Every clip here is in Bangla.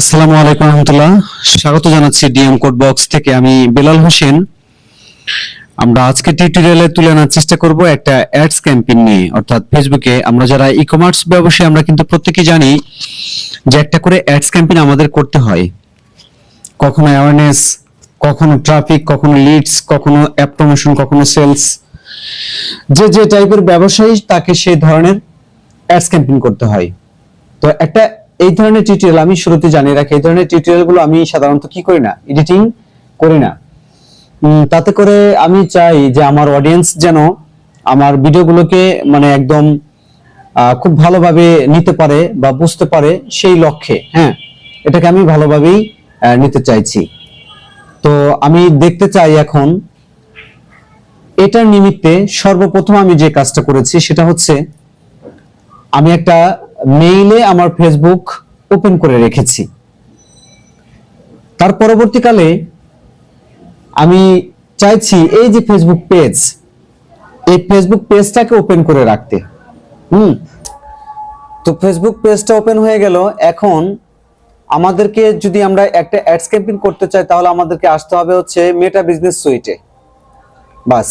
আসসালামু আলাইকুম রহমতুল্লাহ। স্বাগত জানাচ্ছি ডিএম কোড বক্স থেকে আমি বেলাল হোসেন। আমরা আজকে টিউটোরিয়ালে তুলে আনার চেষ্টা করব একটা অ্যাডস ক্যাম্পেইন নিয়ে। অর্থাৎ ফেসবুকে আমরা যারা ই কমার্স ব্যবসায়ী, আমরা কিন্তু প্রত্যেকেই জানি যে একটা করে অ্যাডস ক্যাম্পেইন আমাদের করতে হয়। কখনো অ্যাওয়ারনেস কখনো ট্রাফিক কখনো লিডস কখনো অ্যাপ প্রমোশন কখনো সেলস যে যে টাইপের ব্যবসায়ী, তাকে সেই ধরনের অ্যাডস ক্যাম্পেইন করতে হয়। তো একটা এই ধরনের টিউটোরিয়াল আমি শুরুতে জানিয়ে রাখি, এই ধরনের টিউটোরিয়ালগুলো আমি সাধারণত কি করি না? এডিটিং করি না। তাতে করে আমি চাই যে আমার অডিয়েন্স যেন আমার ভিডিওগুলোকে মানে একদম খুব ভালোভাবে নিতে পারে বা বুঝতে পারে সেই লক্ষ্যে হ্যাঁ এটাকে আমি ভালোভাবেই নিতে চাইছি। তো আমি দেখতে চাই এখন, এটার নিমিত্তে সর্বপ্রথম আমি যে কাজটা করেছি সেটা হচ্ছে, আমি একটা মেইলে আমার ফেসবুক ওপেন করে রেখেছি। তার পরবর্তীকালে আমি চাইছি এই যে ফেসবুক পেজ এই ফেসবুক পেজটাকে ওপেন করে রাখতে। হুম, তো ফেসবুক পেজটা ওপেন হয়ে গেল। এখন আমাদেরকে যদি আমরা একটা অ্যাডস ক্যাম্পেইন করতে চাই, তাহলে আমাদেরকে আসতে হবে হচ্ছে মেটা বিজনেস সুইটে বাস,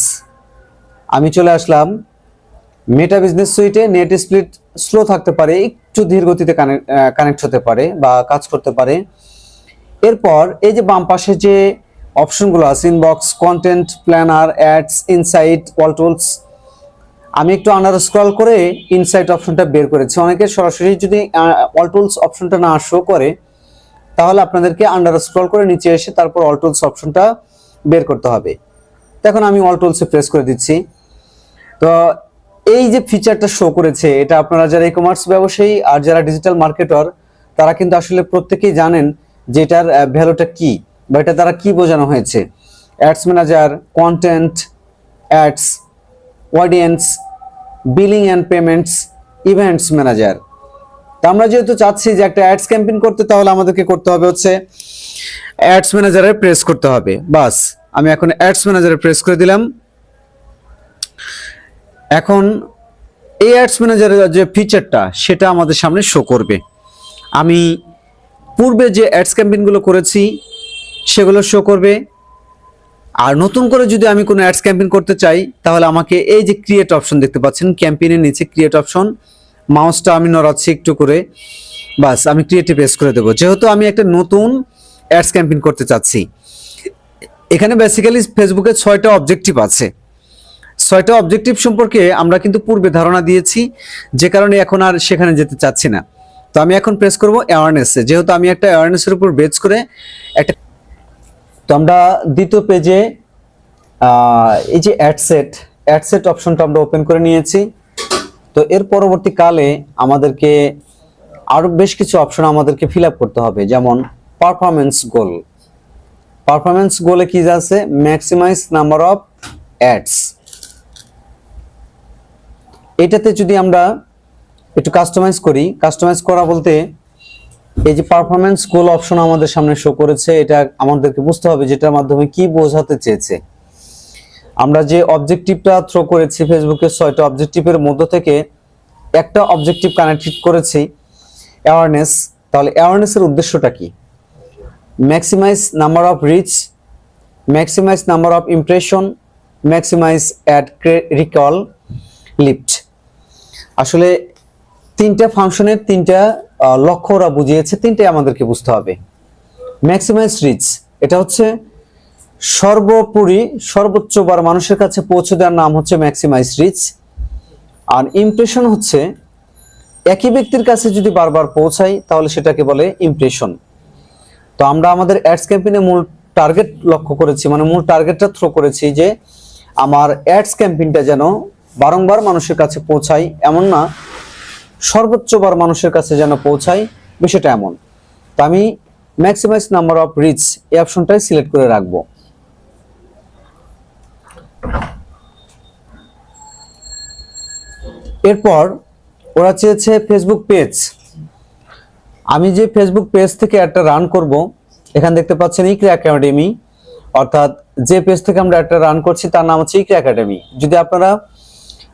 আমি চলে আসলাম মেটা বিজনেস সুইটে নেট স্পিড স্লো থাকতে পারে, একটু ধীর গতিতে কানেক্ট হতে পারে বা কাজ করতে পারে। এরপর এই যে বাম পাশে যে অপশনগুলো আছে inbox content planner ads insight wall tools আমি একটু আন্ডার স্ক্রল করে ইনসাইট অপশনটা বের করেছি। অনেকে সরাসরি যদি অল টুলস অপশনটা না শো করে, তাহলে আপনাদেরকে আন্ডার স্ক্রল করে নিচে এসে তারপর অল টুলস অপশনটা বের করতে হবে। এখন আমি অল টুলসে প্রেস করে দিচ্ছি। তো এই যে ফিচারটা শো করেছে, এটা আপনারা যারা ই কমার্স ব্যবসায়ী আর যারা ডিজিটাল মার্কেটর তারা কিন্তু আসলে প্রত্যেকেই জানেন যে এটার ভ্যালুটা কি বা এটা তারা কি বোঝানো হয়েছে। Ads manager content ads audience billing and payments events manager তা আমরা যেহেতু চাচ্ছি যে একটা অ্যাডস ক্যাম্পেইন করতে, তাহলে আমাদেরকে করতে হবে হচ্ছে অ্যাডস ম্যানেজারে প্রেস করতে হবে। বাস, আমি এখন অ্যাডস ম্যানেজারে প্রেস করে দিলাম। এখন এই অ্যাডস ম্যানেজারের যে ফিচারটা সেটা আমাদের সামনে শো করবে। আমি পূর্বে যে অ্যাডস ক্যাম্পেইনগুলো করেছি, সেগুলো শো করবে। আর নতুন করে যদি আমি কোনো অ্যাডস ক্যাম্পেইন করতে চাই, তাহলে আমাকে এই যে ক্রিয়েট অপশন দেখতে পাচ্ছেন ক্যাম্পেইনের নিচে ক্রিয়েট অপশন মাউসটা আমি নড়াচ্ছি একটু করে, বাস, আমি ক্রিয়েটিভ প্রেস করে দেবো। যেহেতু আমি একটা নতুন অ্যাডস ক্যাম্পেইন করতে চাচ্ছি, এখানে বেসিক্যালি ফেসবুকে ছয়টা অবজেক্টিভ আছে। ছয়টা অবজেক্টিভ সম্পর্কে আমরা কিন্তু পূর্বে ধারণা দিয়েছি, যে কারণে এখন আর সেখানে যেতে চাচ্ছি না। তো আমি এখন প্রেস করব অ্যাওয়ারনেসে যেহেতু আমি একটা অ্যাওয়ারনেসের উপর বেচ করে একটা তো আমরা দ্বিতীয় পেজে এই যে অ্যাডসেট অ্যাডসেট অপশনটা আমরা ওপেন করে নিয়েছি। তো এর পরবর্তীকালে আমাদেরকে আরও বেশ কিছু অপশন আমাদেরকে ফিল করতে হবে, যেমন পারফরমেন্স গোল পারফরমেন্স গোলে কি আছে? ম্যাক্সিমাইজ নাম্বার অফ অ্যাডস এটাতে যদি আমরা একটু কাস্টমাইজ করি কাস্টমাইজ করা বলতে এই যে পারফরমেন্স গোল অপশন আমাদের সামনে শো করেছে, এটা আমাদেরকে বুঝতে হবে যেটার মাধ্যমে কি বোঝাতে চেয়েছে। আমরা যে অবজেক্টিভটা থ্রো করেছি ফেসবুকে ছয়টা অবজেক্টিভের মধ্য থেকে একটা অবজেক্টিভ কানেক্টেড করেছি অ্যাওয়ারনেস তাহলে অ্যাওয়ারনেসের উদ্দেশ্যটা কি? Maximize number of reach maximize number of impression maximize ad recall lift আসলে তিনটা ফাংশনের তিনটা লক্ষ্য ওরা বুঝিয়েছে, তিনটাই আমাদেরকে বুঝতে হবে। ম্যাক্সিমাইজ রিচ এটা হচ্ছে সর্বোপরি সর্বোচ্চবার মানুষের কাছে পৌঁছে দেওয়ার নাম হচ্ছে ম্যাক্সিমাইজ রিচ আর ইমপ্রেশন হচ্ছে একই ব্যক্তির কাছে যদি বারবার পৌঁছাই, তাহলে সেটাকে বলে ইমপ্রেশন তো আমরা আমাদের অ্যাডস ক্যাম্পেইনে মূল টার্গেট লক্ষ্য করেছি মানে মূল টার্গেটটা থ্রো করেছি যে আমার অ্যাডস ক্যাম্পেইনটা যেন বারংবার মানুষের কাছে পৌঁছায় এমন না, সর্বোচ্চবার মানুষের কাছে যেন পৌঁছায় বিষয়টা এমন। তো আমি ম্যাক্সিমাইজ নাম্বার অফ রিচ এই অপশনটাই সিলেক্ট করে রাখব। এরপর ওরা চেয়েছে ফেসবুক পেজ আমি যে ফেসবুক পেজ থেকে একটা রান করব, এখানে দেখতে পাচ্ছেন ইকরা একাডেমি অর্থাৎ যে পেজ থেকে আমরা একটা রান করছি, তার নাম হচ্ছে ইকরা একাডেমি যদি আপনারা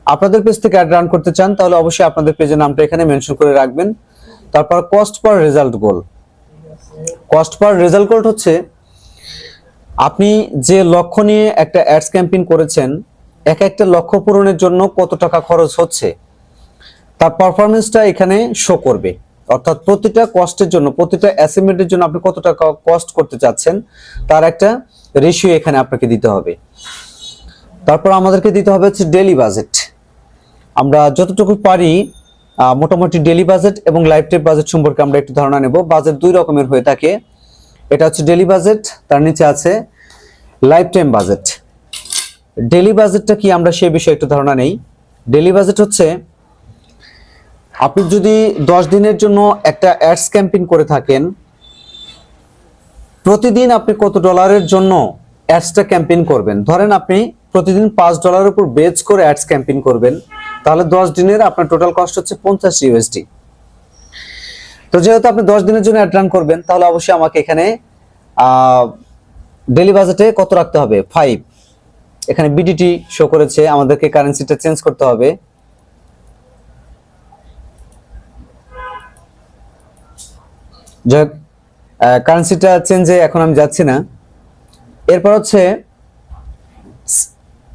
আপনাদের পেজ থেকে অ্যাড রান করতে চান, তাহলে অবশ্যই আপনাদের পেজের নামটা এখানে মেনশন করে রাখবেন। তারপর cost per result goal cost per result code হচ্ছে, আপনি যে লক্ষ্য নিয়ে একটা অ্যাডস ক্যাম্পেইন করেছেন, এক একটা লক্ষ্য পূরণের জন্য কত টাকা খরচ হচ্ছে, তার পারফরমেন্সটা এখানে শো করবে। অর্থাৎ প্রতিটা কস্টের জন্য, প্রতিটা অ্যাসাইনমেন্টের জন্য আপনি কত টাকা কস্ট করতে চাচ্ছেন, তার একটা রেশিও এখানে আপনাকে দিতে হবে। তারপর আমাদেরকে দিতে হবে হচ্ছে ডেলি বাজেট আমরা যতটুকু পারি মোটামুটি ডেলি বাজেট এবং লাইফ টাইম বাজেট সম্পর্কে আমরা একটু ধারণা নেব। বাজেট দুই রকমের হয়ে থাকে। এটা হচ্ছে ডেলি বাজেট তার নিচে আছে লাইফ টাইম বাজেট ডেলি বাজেটটা কি আমরা সেই বিষয়ে একটু ধারণা নেই। ডেলি বাজেট হচ্ছে, আপনি যদি দশ দিনের জন্য একটা অ্যাডস ক্যাম্পেইন করে থাকেন, প্রতিদিন আপনি কত ডলারের জন্য অ্যাডসটা ক্যাম্পেইন করবেন? ধরেন আপনি প্রতিদিন পাঁচ ডলারের উপর বেচ করে অ্যাডস ক্যাম্পেইন করবেন। তাহলে দশ দিনের আপনার টোটাল কস্ট হচ্ছে পঞ্চাশ ইউএসডি তো যেহেতু আপনি দশ দিনের জন্য অ্যাড রান করবেন, তাহলে অবশ্যই আমাকে এখানে ডেলি বাজেটে কত রাখতে হবে? ফাইভ এখানে বিডিটি শো করেছে, আমাদেরকে কারেন্সিটা চেঞ্জ করতে হবে। যাক কারেন্সিটা চেঞ্জে এখন আমি যাচ্ছি না। এরপর হচ্ছে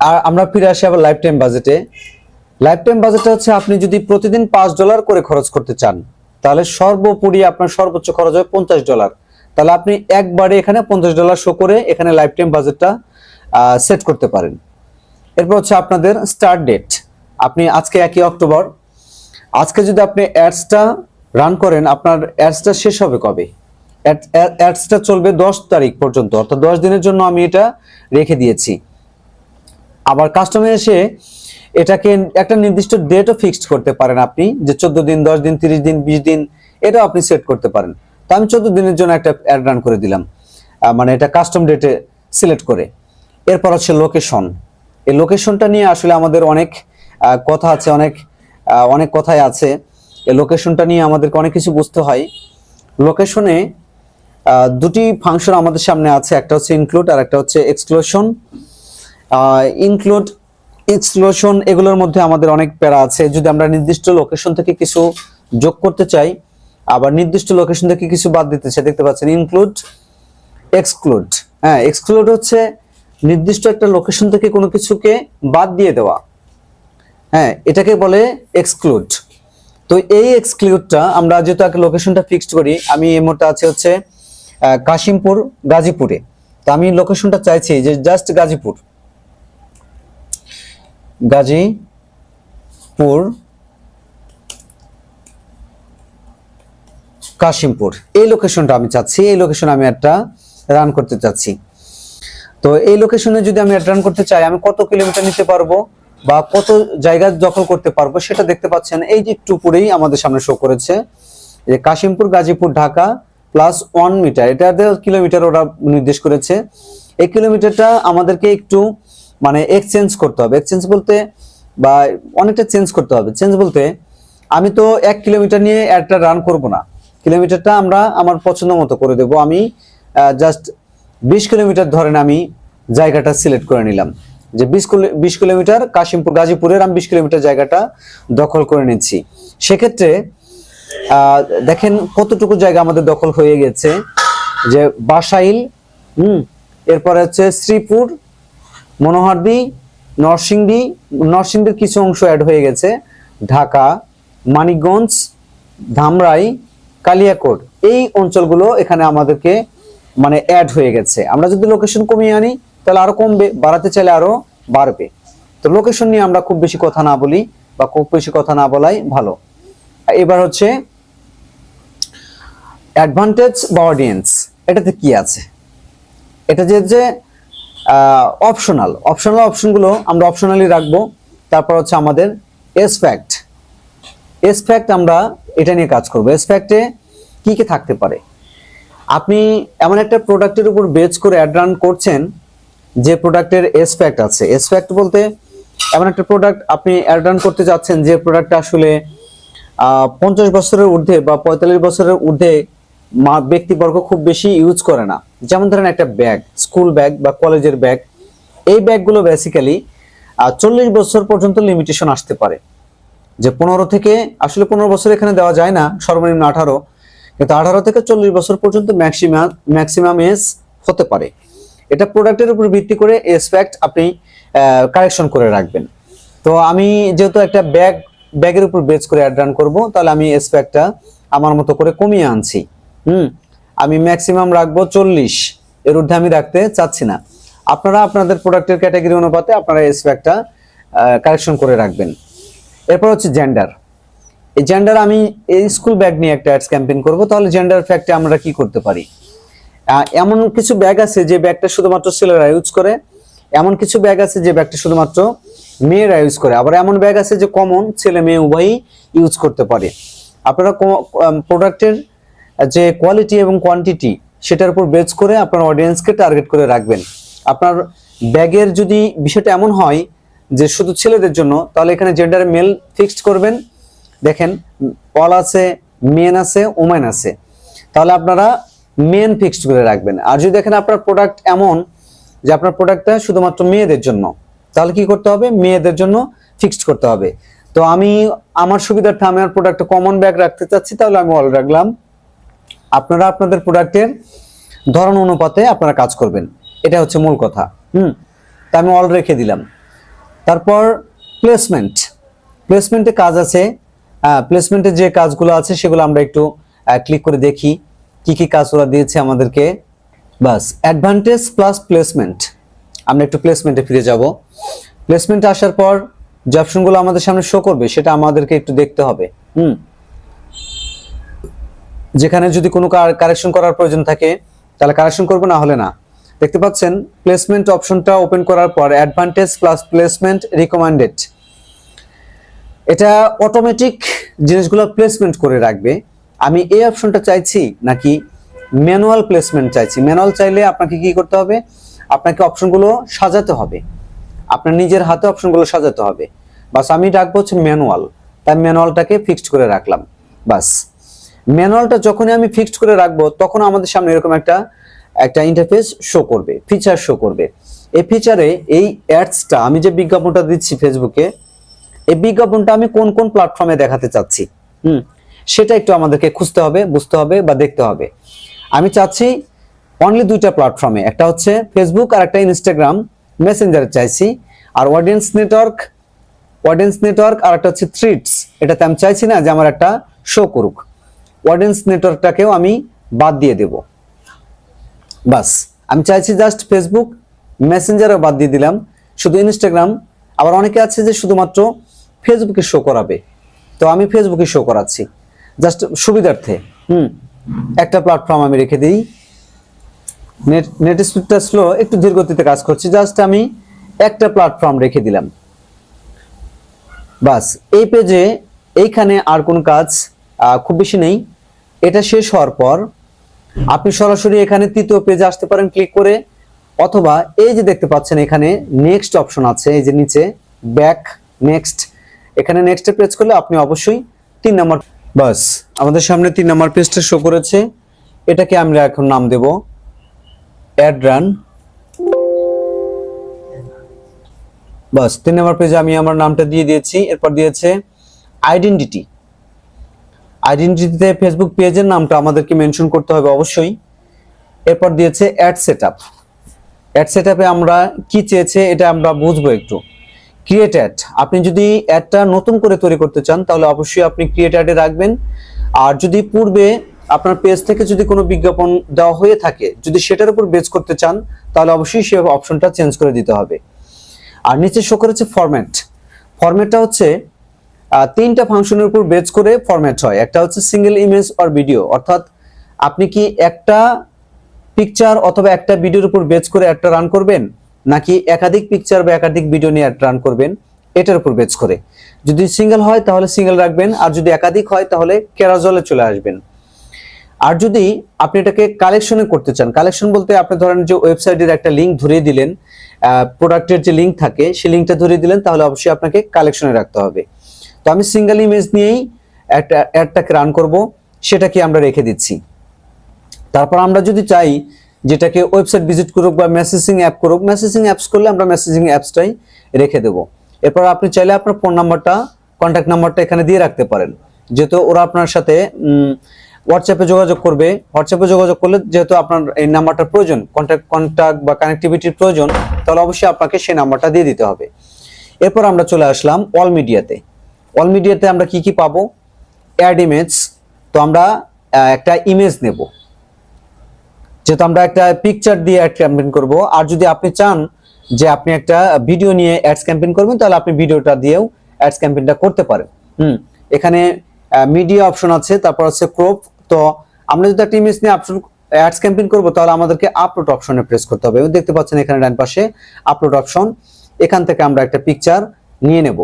আর আমরা ফিরে আসি আবার লাইফ টাইম বাজেটে লাইফ টাইম বাজেটটা হচ্ছে আপনি যদি প্রতিদিন পাঁচ ডলার করে খরচ করতে চান, তাহলে সর্বোপরি আপনার সর্বোচ্চ খরচ হবে পঞ্চাশ ডলার তাহলে আপনি একবারে এখানে পঞ্চাশ ডলার শো করে এখানে লাইফ টাইম বাজেটটা সেট করতে পারেন। এরপর হচ্ছে আপনাদের স্টার্ট ডেট আপনি আজকে একই অক্টোবর। আজকে যদি আপনি অ্যাডসটা রান করেন, আপনার অ্যাডসটা শেষ হবে কবে? অ্যাডসটা চলবে দশ তারিখ পর্যন্ত, অর্থাৎ দশ দিনের জন্য আমি এটা রেখে দিয়েছি। আবার কাস্টমার এসে এটাকে একটা নির্দিষ্ট ডেটও ফিক্সড করতে পারেন আপনি, যে চোদ্দ দিন, দশ দিন, তিরিশ দিন, বিশ দিন, এটাও আপনি সেট করতে পারেন। তো আমি চোদ্দ দিনের জন্য একটা অ্যাড রান করে দিলাম। মানে এটা কাস্টম ডেটে সিলেক্ট করে। এরপর হচ্ছে লোকেশন এই লোকেশনটা নিয়ে আসলে আমাদের অনেক কথা আছে, অনেক অনেক কথাই আছে। এই লোকেশনটা নিয়ে আমাদেরকে অনেক কিছু বুঝতে হয়। লোকেশনে দুটি ফাংশন আমাদের সামনে আছে। একটা হচ্ছে ইনক্লুড আর একটা হচ্ছে এক্সক্লুশন ইনক্লুড এক্সক্লুশন এগুলোর মধ্যে আমাদের অনেক প্যারা আছে। যদি আমরা নির্দিষ্ট লোকেশন থেকে কিছু যোগ করতে চাই, আবার নির্দিষ্ট লোকেশন থেকে কিছু বাদ দিতে চাই, দেখতে পাচ্ছেন ইনক্লুড এক্সক্লুড হ্যাঁ এক্সক্লুড হচ্ছে নির্দিষ্ট একটা লোকেশন থেকে কোনো কিছুকে বাদ দিয়ে দেওয়া। হ্যাঁ এটাকে বলে এক্সক্লুড তো এই এক্সক্লুডটা আমরা যেহেতু একটা লোকেশনটা ফিক্সড করি, আমি এই মুহূর্তে আছে হচ্ছে কাশিমপুর, গাজীপুরে। তো আমি লোকেশনটা চাইছি যে জাস্ট গাজীপুর। গাজীপুর, কাশিমপুর। এই লোকেশনটা আমি চাচ্ছি, এই লোকেশন আমি একটা রান করতে চাচ্ছি। তো এই লোকেশনে যদি আমি রান করতে চাই, আমি কত কিলোমিটার নিতে পারব বা কত জায়গা দখল করতে পারব সেটা দেখতে পাচ্ছেন। এই যে একটু উপরেই আমাদের সামনে শো করেছে যে Kashimpur, Gazipur, Dhaka plus one metre এটা কিলোমিটার ওরা নির্দেশ করেছে। এই কিলোমিটারটা আমাদেরকে একটু মানে এক্সচেঞ্জ করতে হবে। এক্সচেঞ্জ বলতে বা অনেকটা চেঞ্জ করতে হবে। চেঞ্জ বলতে আমি তো এক কিলোমিটার নিয়ে একটা রান করব না। কিলোমিটারটা আমরা আমার পছন্দ মতো করে দেব। আমি জাস্ট বিশ কিলোমিটার ধরেন আমি জায়গাটা সিলেক্ট করে নিলাম। যে বিশ বিশ কিলোমিটার কাশিমপুর, গাজীপুরের আমি বিশ কিলোমিটার জায়গাটা দখল করে নিচ্ছি। সেক্ষেত্রে দেখেন কতটুকু জায়গা আমাদের দখল হয়ে গেছে। যে বাসাইল, হুম, এরপরে হচ্ছে শ্রীপুর মনোহরদি নরসিংদী নরসিংদীর কিছু অংশ অ্যাড হয়ে গেছে। ঢাকা, মানিকগঞ্জ, ধামরাই, কালিয়াকোট। এই অঞ্চলগুলো এখানে আমাদেরকে মানে অ্যাড হয়ে গেছে। আমরা যদি লোকেশন কমিয়ে আনি, তাহলে আরও কমবে, বাড়াতে চাইলে আরও বাড়বে। তো লোকেশন নিয়ে আমরা খুব বেশি কথা না বলি বা খুব বেশি কথা না বলাই ভালো। এবার হচ্ছে অ্যাডভান্টেজ বা অডিয়েন্স এটাতে কি আছে? এটা যে যে অপশনাল অপশনাল অপশনগুলো আমরা অপশনালি রাখব। তারপর হচ্ছে আমাদের এস ফ্যাক্ট এস ফ্যাক্ট আমরা এটা নিয়ে কাজ করব। এস ফ্যাক্টে কি কি থাকতে পারে? আপনি এমন একটা প্রোডাক্টের উপর বেচ করে অ্যাড রান করছেন, যে প্রোডাক্টের এস ফ্যাক্ট আছে। এস ফ্যাক্ট বলতে এমন একটা প্রোডাক্ট আপনি অ্যাড রান করতে যাচ্ছেন, যে প্রোডাক্টটা আসলে পঞ্চাশ বছরের ঊর্ধ্বে বা পঁয়তাল্লিশ বছরের ঊর্ধ্বে ব্যক্তিবর্গ খুব বেশি ইউজ করে না। যেমন ধরেন একটা ব্যাগ, স্কুল ব্যাগ বা কলেজের ব্যাগ, এই ব্যাগগুলো বেসিক্যালি চল্লিশ বছর পর্যন্ত লিমিটেশন আসতে পারে। যে পনেরো থেকে, আসলে পনেরো বছর এখানে দেওয়া যায় না, সর্বনিম্ন আঠারো, কিন্তু আঠারো থেকে চল্লিশ বছর পর্যন্ত ম্যাক্সিমাম ম্যাক্সিমাম এজ হতে পারে। এটা প্রোডাক্টের উপর ভিত্তি করে এসপেক্ট আপনি কারেকশন করে রাখবেন। তো আমি যেহেতু একটা ব্যাগ, ব্যাগের উপর বেচ করে অ্যাড রান করব, তাহলে আমি এসপেক্টটা আমার মতো করে কমিয়ে আনছি। হুম? আমি ম্যাক্সিমাম রাখব চল্লিশ। এর ঊর্ধ্বে আমি রাখতে চাচ্ছি না। আপনারা আপনাদের প্রোডাক্টের ক্যাটাগরি অনুপাতে আপনারা এসপেক্টটা কারেকশন করে রাখবেন। এরপর হচ্ছে জেন্ডার এই জেন্ডার আমি এই স্কুল ব্যাগ নিয়ে একটা অ্যাডস ক্যাম্পেইন করব, তাহলে জেন্ডার ফ্যাক্টে আমরা কি করতে পারি? এমন কিছু ব্যাগ আছে যে ব্যাগটা শুধুমাত্র ছেলেরা ইউজ করে, এমন কিছু ব্যাগ আছে যে ব্যাগটা শুধুমাত্র মেয়েরা ইউজ করে। আবার এমন ব্যাগ আছে যে কমন ছেলে মেয়ে উভয়ই ইউজ করতে পারে। আপনারা প্রোডাক্টের যে কোয়ালিটি এবং কোয়ান্টিটি সেটার উপর বেচ করে আপনার অডিয়েন্সকে টার্গেট করে রাখবেন। আপনার ব্যাগের যদি বিষয়টা এমন হয় যে শুধু ছেলেদের জন্য, তাহলে এখানে জেন্ডার মেল ফিক্সড করবেন। দেখেন অল আছে মেন আছে ওমেন আছে। তাহলে আপনারা মেন ফিক্সড করে রাখবেন। আর যদি দেখেন আপনার প্রোডাক্ট এমন যে আপনার প্রোডাক্টটা শুধুমাত্র মেয়েদের জন্য, তাহলে কি করতে হবে? মেয়েদের জন্য ফিক্সড করতে হবে। তো আমি, আমার সুবিধার্থে আমি আমার প্রোডাক্টে কমন ব্যাগ রাখতে চাচ্ছি, তাহলে আমি অল রাখলাম। আপনারা আপনাদের প্রোডাক্টের ধরন অনুপাতে আপনারা কাজ করবেন। এটা হচ্ছে মূল কথা। হুম? তা আমি অল রেখে দিলাম। তারপর প্লেসমেন্ট প্লেসমেন্টে কাজ আছে। প্লেসমেন্টে যে কাজগুলো আছে সেগুলো আমরা একটু ক্লিক করে দেখি। কি কি কাজ ওরা দিয়েছে আমাদেরকে। বাস অ্যাডভান্টেজ প্লাস প্লেসমেন্ট আমরা একটু প্লেসমেন্টে ফিরে যাব। প্লেসমেন্টে আসার পর যে অপশনগুলো আমাদের সামনে শো করবে সেটা আমাদেরকে একটু দেখতে হবে। হুম? যেখানে যদি কোনো কারেকশন করার প্রয়োজন থাকে, তাহলে কারেকশন করব, না হলে না। দেখতে পাচ্ছেন প্লেসমেন্ট অপশনটা ওপেন করার পর অ্যাডভান্টেজ প্লাস প্লেসমেন্ট রিকমেন্ডেড এটা অটোমেটিক জিনিসগুলো প্লেসমেন্ট করে রাখবে। আমি এই অপশনটা চাইছি নাকি ম্যানুয়াল প্লেসমেন্ট চাইছি? ম্যানুয়াল চাইলে আপনাকে কি করতে হবে? আপনাকে অপশনগুলো সাজাতে হবে। আপনার নিজের হাতে অপশনগুলো সাজাতে হবে। বাস আমি রাখব হচ্ছে ম্যানুয়াল তাই ম্যানুয়ালটাকে ফিক্সড করে রাখলাম। বাস। ম্যানুয়ালটা যখনই আমি ফিক্সড করে রাখব, তখন আমাদের সামনে এরকম একটা একটা ইন্টারফেস শো করবে ফিচার শো করবে। এই ফিচারে এই অ্যাডসটা আমি যে বিজ্ঞাপনটা দিচ্ছি ফেসবুকে এই বিজ্ঞাপনটা আমি কোন কোন প্ল্যাটফর্মে দেখাতে চাচ্ছি? হুম? সেটা একটু আমাদেরকে খুঁজতে হবে, বুঝতে হবে বা দেখতে হবে। আমি চাচ্ছি অনলি দুইটা প্ল্যাটফর্মে একটা হচ্ছে ফেসবুক আর একটা ইনস্টাগ্রাম মেসেঞ্জারে চাইছি। আর অডিয়েন্স নেটওয়ার্ক অডিয়েন্স নেটওয়ার্ক আর একটা হচ্ছে থ্রিটস এটাতে আমি চাইছি না যে আমার একটা শো করুক। অডিয়েন্স নেটওয়ার্কটাকেও আমি বাদ দিয়ে দেব। বাস, আমি চাইছি জাস্ট ফেসবুক মেসেঞ্জারও বাদ দিয়ে দিলাম। শুধু ইনস্টাগ্রাম আবার অনেকে আছে যে শুধুমাত্র ফেসবুকে শো করাবে। তো আমি ফেসবুকে শো করাচ্ছি। জাস্ট সুবিধার্থে, হুম, একটা প্ল্যাটফর্ম আমি রেখে দিই। নেট নেট স্পিডটা স্লো একটু ধীর গতিতে কাজ করছি। জাস্ট আমি একটা প্ল্যাটফর্ম রেখে দিলাম। বাস, এই পেজে এইখানে আর কোন কাজ খুব বেশি নেই। এটা শেষ হওয়ার পর আপনি সরাসরি এখানে তৃতীয় পেজে আসতে পারেন ক্লিক করে, অথবা এই যে দেখতে পাচ্ছেন এখানে নেক্সট অপশন আছে, এই যে নিচে ব্যাক নেক্সট এখানে নেক্সটে প্রেস করলে আপনি অবশ্যই তিন নম্বর বাস, আমাদের সামনে তিন নম্বর পেজটা শো করেছে, এটাকে আমরা এখন নাম দেব অ্যাড রান বাস, তিন নম্বর পেজে আমি আমার নামটা দিয়ে দিয়েছি, এরপর দিয়েছে আইডেন্টিটি আইডেন্টিটিতে ফেসবুক পেজের নামটা আমাদেরকে মেনশন করতে হবে অবশ্যই। এরপর দিয়েছে ad set up ad set আপে আমরা কি চেয়েছে এটা আমরা বুঝব একটু। ক্রিয়েট অ্যাড আপনি যদি অ্যাডটা নতুন করে তৈরি করতে চান, তাহলে অবশ্যই আপনি ক্রিয়েট অ্যাডে রাখবেন। আর যদি পূর্বে আপনার পেজ থেকে যদি কোনো বিজ্ঞাপন দেওয়া হয়ে থাকে, যদি সেটার উপর বেচ করতে চান, তাহলে অবশ্যই সে অপশনটা চেঞ্জ করে দিতে হবে। আর নিচে শো করেছে ফরম্যাট ফরম্যাটটা হচ্ছে তিনটা ফাংশনের উপর বেচ করে ফরম্যাট হয়। একটা হচ্ছে সিঙ্গেল ইমেজ অর ভিডিও অর্থাৎ আপনি কি একটা পিকচার অথবা একটা ভিডিওর উপর বেচ করে একটা রান করবেন? নাকি একাধিক পিকচার বা একাধিক ভিডিও নিয়ে একটা রান করবেন? এটার উপর বেচ করে। যদি সিঙ্গেল হয়, তাহলে সিঙ্গেল রাখবেন। আর যদি একাধিক হয়, তাহলে কেরাজলে চলে আসবেন। আর যদি আপনি এটাকে কালেকশনে করতে চান কালেকশন বলতে আপনি ধরেন যে ওয়েবসাইটের একটা লিঙ্ক ধরিয়ে দিলেন প্রোডাক্টের যে লিঙ্ক থাকে, সেই লিঙ্কটা ধরিয়ে দিলেন, তাহলে অবশ্যই আপনাকে কালেকশনে রাখতে হবে। তো আমি সিঙ্গেল ইমেজ নিয়েই একটা অ্যাডটাকে রান করব, সেটাকে আমরা রেখে দিচ্ছি। তারপর আমরা যদি চাই যেটাকে ওয়েবসাইট ভিজিট করুক বা মেসেজিং অ্যাপ করুক মেসেজিং অ্যাপস করলে আমরা মেসেজিং অ্যাপসটাই রেখে দেব। এরপর আপনি চাইলে আপনার ফোন নাম্বারটা কন্ট্যাক্ট নাম্বারটা এখানে দিয়ে রাখতে পারেন। যেহেতু ওরা আপনার সাথে হোয়াটসঅ্যাপে যোগাযোগ করবে হোয়াটসঅ্যাপে যোগাযোগ করলে যেহেতু আপনার এই নাম্বারটার প্রয়োজন কন্ট্যাক্ট কন্ট্যাক্ট বা কানেক্টিভিটির প্রয়োজন, তাহলে অবশ্যই আপনাকে সেই নাম্বারটা দিয়ে দিতে হবে। এরপর আমরা চলে আসলাম অল মিডিয়াতে অল মিডিয়াতে আমরা কি কি পাবো? অ্যাড ইমেজ তো আমরা একটা ইমেজ নেব। যেহেতু আমরা একটা পিকচার দিয়ে অ্যাড ক্যাম্পেইন করব, আর যদি আপনি চান যে আপনি একটা ভিডিও নিয়ে অ্যাডস ক্যাম্পেইন করবেন, তাহলে আপনি ভিডিওটা দিয়েও অ্যাডস ক্যাম্পেইনটা করতে পারেন। হুম, এখানে মিডিয়া অপশন আছে, তারপর আছে ক্রপ তো আমরা যদি একটা ইমেজ নিয়ে অপশন অ্যাডস ক্যাম্পেইন করব, তাহলে আমাদেরকে আপলোড অপশনে প্রেস করতে হবে। দেখতে পাচ্ছেন এখানে ডান পাশে আপলোড অপশন এখান থেকে আমরা একটা পিকচার নিয়ে নেব।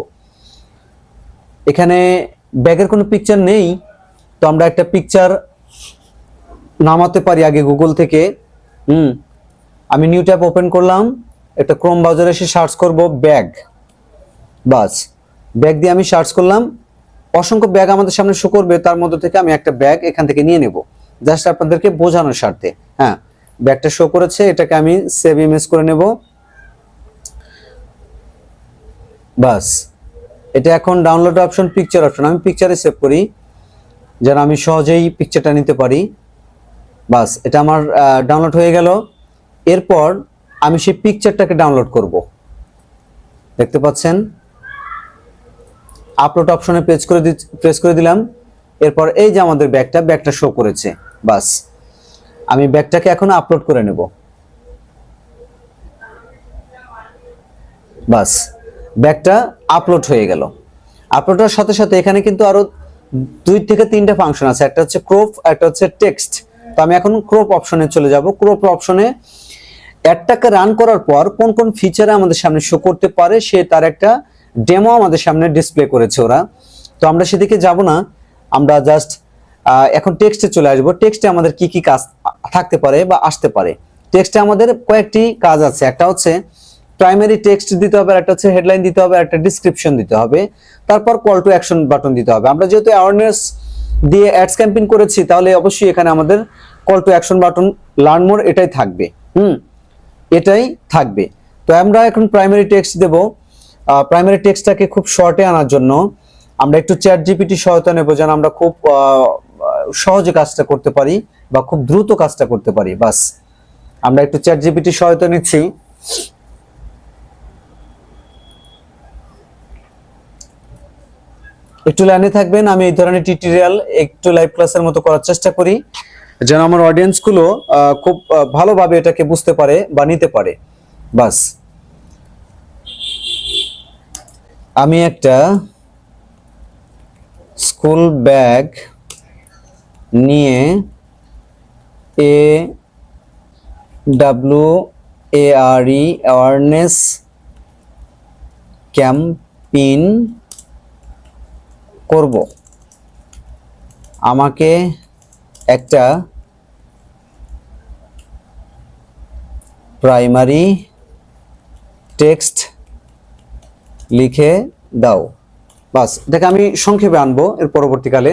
এখানে ব্যাগের কোনো পিকচার নেই, তো আমরা একটা পিকচার নামাতে পারি আগে গুগল থেকে। হুম, আমি নিউ ট্যাব ওপেন করলাম, একটা ক্রোম ব্রাউজারে এসে সার্চ করব ব্যাগ। বাস, ব্যাগ দিয়ে আমি সার্চ করলাম, অসংখ্য ব্যাগ আমাদের সামনে শো করবে, তার মধ্যে থেকে আমি একটা ব্যাগ এখান থেকে নিয়ে নেব জাস্ট আপনাদেরকে বোঝানোর স্বার্থে। হ্যাঁ ব্যাগটা শো করেছে, এটাকে আমি সেভ ইমেজ করে নেব। বাস এটা এখন ডাউনলোড অপশন পিকচার অপশন আমি পিকচারে সেভ করি, যেন আমি সহজেই পিকচারটা নিতে পারি। বাস, এটা আমার ডাউনলোড হয়ে গেল। এরপর আমি সেই পিকচারটাকে ডাউনলোড করব। দেখতে পাচ্ছেন? আপলোড অপশনে প্রেস করে প্রেস করে দিলাম। এরপর এই যে আমাদের ব্যাগটা ব্যাগটা শো করেছে। বাস, আমি ব্যাগটাকে এখন আপলোড করে নেব। বাস ব্যাগটা আপলোড হয়ে গেল। আপলোড হওয়ার সাথে সাথে এখানে কিন্তু আরও দুই থেকে তিনটা ফাংশন আছে। একটা হচ্ছে ক্রপ একটা হচ্ছে টেক্সট তো আমি এখন ক্রপ অপশনে চলে যাব। ক্রপ অপশনে অ্যাডটাকে রান করার পর কোন কোন ফিচারে আমাদের সামনে শো করতে পারে, সে তার একটা ডেমো আমাদের সামনে ডিসপ্লে করেছে ওরা। তো আমরা সেদিকে যাব না। আমরা জাস্ট এখন টেক্সটে চলে আসব। টেক্সটে আমাদের কি কি কাজ থাকতে পারে বা আসতে পারে। টেক্সটে আমাদের কয়েকটি কাজ আছে। একটা হচ্ছে প্রাইমারি টেক্সট দিতে হবে একটা হচ্ছে হেডলাইন দিতে হবে একটা ডিসক্রিপশন দিতে হবে। তারপর কল টু অ্যাকশন বাটন দিতে হবে। আমরা যেহেতু অ্যাওয়ারনেস দিয়ে অ্যাডস ক্যাম্পেইন করেছি, তাহলে অবশ্যই এখানে আমাদের call to action button learn more এটাই থাকবে। হুম, এটাই থাকবে। তো আমরা এখন প্রাইমারি টেক্সট দেব। প্রাইমারি টেক্সটটাকে খুব শর্টে আনার জন্য আমরা একটু চ্যাট জিপিটি সহায়তা নেব যেন আমরা খুব সহজে কাজটা করতে পারি বা খুব দ্রুত কাজটা করতে পারি। বাস, আমরা একটু চ্যাট জিপিটি সহায়তা নিচ্ছি। একটু লাইনে থাকবেন, আমি এই ধরনের টিউটোরিয়াল একটু লাইভ ক্লাসের মতো করার চেষ্টা করি, যেন আমার অডিয়েন্সগুলো খুব ভালোভাবে এটাকে বুঝতে পারে বা নিতে পারে। বাস। আমি একটা স্কুল ব্যাগ নিয়ে A W A R E awareness campaign করব। আমাকে একটা প্রাইমারি টেক্সট লিখে দাও। বাস, এটাকে আমি সংক্ষেপে আনব এর পরবর্তীকালে।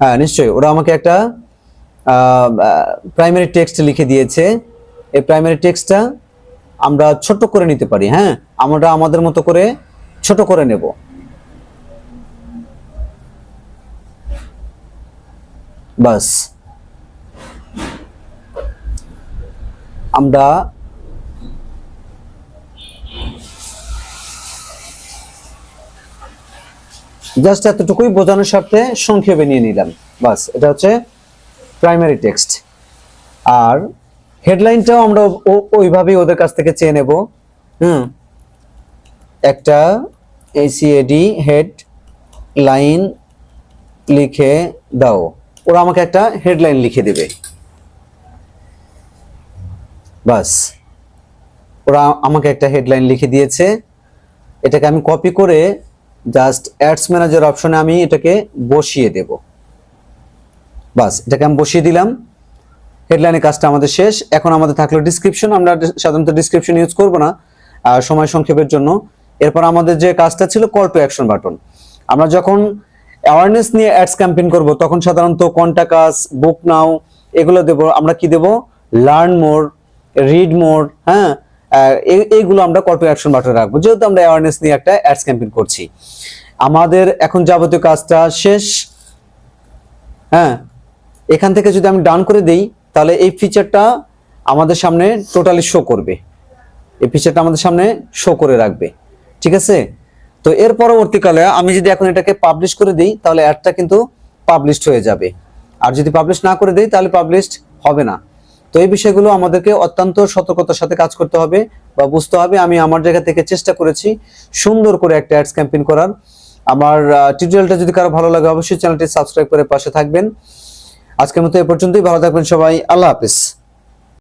হ্যাঁ নিশ্চয়ই। ওরা আমাকে একটা প্রাইমারি টেক্সট লিখে দিয়েছে। এই প্রাইমারি টেক্সটটা আমরা ছোট করে নিতে পারি হ্যাঁ? আমরা আমাদের মতো করে ছোট করে নেব। বাস। আমরা জাস্ট এতটুকুই বোঝানোর স্বার্থে সংক্ষেপে নিয়ে নিলাম। বাস, এটা হচ্ছে প্রাইমারি টেক্সট আর হেডলাইনটাও আমরা ওইভাবেই ওদের কাছ থেকে চেয়ে নেব। হুম। একটা এসিএডি হেড লাইন লিখে দাও। ওরা আমাকে একটা হেডলাইন লিখে দেবে। বাস। ওরা আমাকে একটা হেডলাইন লিখে দিয়েছে। এটাকে আমি কপি করে জাস্ট অ্যাডস ম্যানেজার অপশনে আমি এটাকে বসিয়ে দেব। বাস, এটাকে আমি বসিয়ে দিলাম। হেডলাইনের কাজটা আমাদের শেষ। এখন আমাদের থাকল ডিসক্রিপশন আমরা সাধারণত ডিসক্রিপশন ইউজ করব না সময় সংক্ষেপের জন্য। এরপর আমাদের যে কাজটা ছিল কল টু অ্যাকশন বাটন আমরা যখন অ্যাওয়ারনেস নিয়ে অ্যাডস ক্যাম্পেইন করব, তখন সাধারণত কন্টাকাস বুক নাও এগুলো দেব। আমরা কি দেব? লার্ন মোর রিড মোর হ্যাঁ? এই- এইগুলো আমরা কল অ্যাকশন বাটনে রাখব। যেহেতু আমরা অ্যাওয়ারনেস নিয়ে একটা অ্যাডস ক্যাম্পেইন করছি। আমাদের এখন যাবতীয় কাজটা শেষ। হ্যাঁ? এখান থেকে যদি আমি ডান করে দেই, তাহলে এই ফিচারটা আমাদের সামনে টোটালি শো করবে। এই ফিচারটা আমাদের সামনে শো করে রাখবে। ঠিক আছে? তো এর পরবর্তীকালে আমি যদি এখন এটাকে পাবলিশ করে দিই, তাহলে অ্যাডটা কিন্তু পাবলিশড হয়ে যাবে। আর যদি পাবলিশ না করে দিই, তাহলে পাবলিশড হবে না। তো এই বিষয়গুলো আমাদেরকে অত্যন্ত সতর্কতার সাথে কাজ করতে হবে বা বুঝতে হবে। আমি আমার জায়গা থেকে চেষ্টা করেছি সুন্দর করে একটা অ্যাডস ক্যাম্পেইন করার। আমার টিউটোরিয়ালটা যদি কারও ভালো লাগে, অবশ্যই চ্যানেলটি সাবস্ক্রাইব করে পাশে থাকবেন। আজকের মতো এ পর্যন্তই। ভালো থাকবেন সবাই। আল্লাহ হাফিজ।